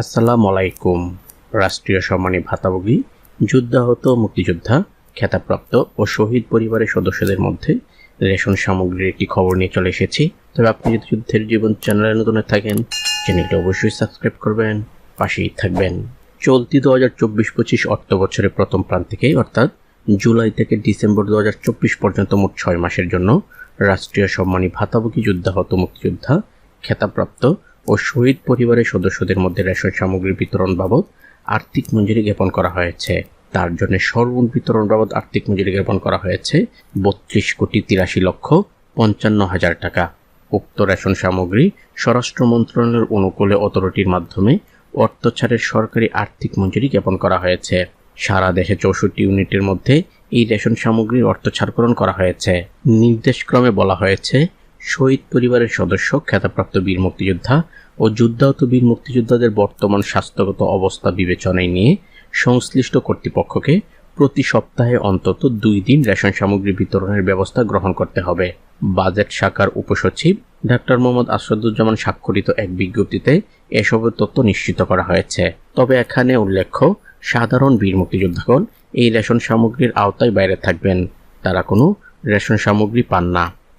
আসসালামু আলাইকুম রাষ্ট্রীয় সম্মানী ভাতাভোগী, যুদ্ধাহত মুক্তিযোদ্ধা খেতাপ্রাপ্ত ও শহীদ পরিবারের সদস্যদের মধ্যে রেশন সামগ্রীর একটি খবর নিয়ে চলে এসেছি। তবে আপনি যদি যুদ্ধের জীবন চ্যানেলে নতুন থাকেন, চ্যানেলটি অবশ্যই সাবস্ক্রাইব করবেন, পাশেই থাকবেন। চলতি দু হাজার চব্বিশ পঁচিশ অর্থ বছরের প্রথম প্রান্তিকে অর্থাৎ জুলাই থেকে ডিসেম্বর দু হাজার চব্বিশ পর্যন্ত মোট ছয় মাসের জন্য, রাষ্ট্রীয় সম্মানী ভাতাভোগী, যুদ্ধাহত মুক্তিযোদ্ধা খেতাপ্রাপ্ত ও শহীদ পরিবারের সদস্যদের মধ্যে রেশন সামগ্রী বিতরণ বাবদ আর্থিক মঞ্জুরি জ্ঞাপন করা হয়েছে। তার জন্য সর্বমোট বিতরণ বাবদ আর্থিক মঞ্জুরি জ্ঞাপন করা হয়েছে বত্রিশ কোটি তিরাশি লক্ষ পঞ্চান্ন হাজার টাকা। উক্ত রেশন সামগ্রী স্বরাষ্ট্র মন্ত্রণালয়ের অনুকূলে অথরিটির মাধ্যমে অর্থ ছাড়ের সরকারি আর্থিক মঞ্জুরি জ্ঞাপন করা হয়েছে। সারা দেশে চৌষট্টি ইউনিটের মধ্যে এই রেশন সামগ্রীর অর্থ ছাড়করণ করা হয়েছে। নির্দেশক্রমে বলা হয়েছে শহীদ পরিবারের সদস্য, খ্যাতাপ্রাপ্ত বীর মুক্তিযোদ্ধা ও যুদ্ধাহত বীর মুক্তিযোদ্ধাদের বর্তমান স্বাস্থ্যগত অবস্থা বিবেচনায় নিয়ে সংশ্লিষ্ট কর্তৃপক্ষকে প্রতি সপ্তাহে অন্তত দুই দিন রেশন সামগ্রী বিতরণের ব্যবস্থা গ্রহণ করতে হবে। বাজেট শাখার উপসচিব ডাক্তার মোহাম্মদ আসাদুজ্জামান স্বাক্ষরিত এক বিজ্ঞপ্তিতে এসবের তথ্য নিশ্চিত করা হয়েছে। তবে এখানে উল্লেখ্য, সাধারণ বীর মুক্তিযোদ্ধাগণ এই রেশন সামগ্রীর আওতায় বাইরে থাকবেন। তারা কোনো রেশন সামগ্রী পান না।